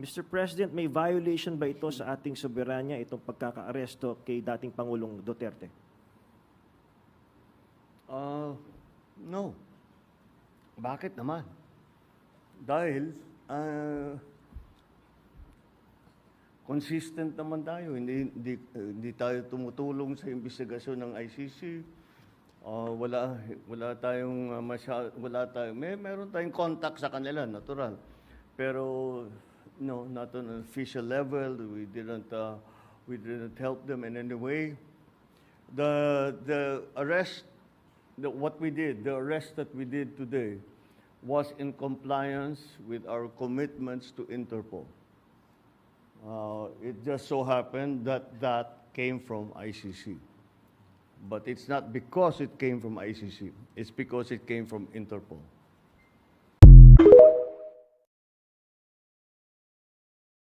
Mr. President, may violation ba ito sa ating soberanya, itong pagkakaaresto kay dating Pangulong Duterte? Ah, no. Bakit naman? Dahil ah, consistent naman tayo. Hindi, hindi, hindi tayo tumutulong sa investigasyon ng ICC. Ah, wala wala tayong uh, masya, wala tayong may meron tayong contact sa kanila natural. Pero no, not on an official level. We didn't uh, we didn't help them in any way. The the arrest the, what we did, the arrest that we did today, was in compliance with our commitments to Interpol. Uh, it just so happened that that came from ICC. But it's not because it came from ICC, it's because it came from Interpol.